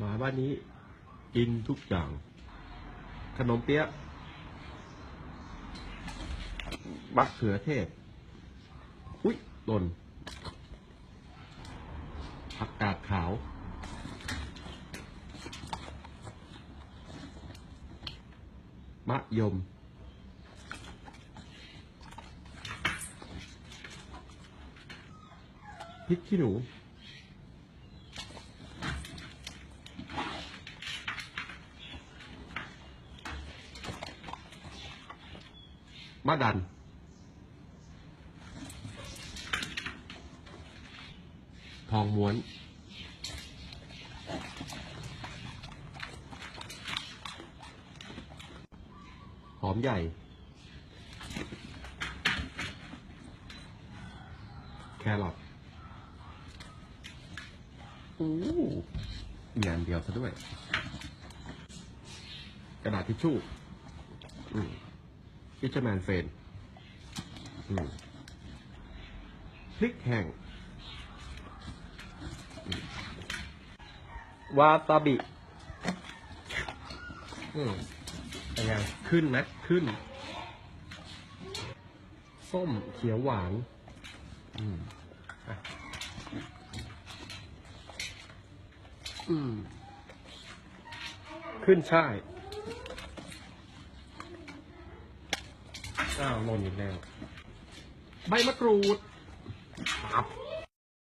มาบ้านนี้กินทุกอย่าง ขนมเปี๊ยะมะเขือเทศ อุ้ยหล่นผักกาดขาว มะยม พริกขี้หนู มะดัน ทองม้วน หอมใหญ่ แครอทอู้มีอันเดียวซะด้วย กระดาษทิชชู่อืม ฟิชเชอร์แมนเฟนพริกแห้งวาซาบิอืมเป็นไงขึ้นไหมขึ้น ส้มเขียวหวานอืมอืมขึ้นช่าย อ้าวหล่นอีกแล้ว ใบมะกรูดปับ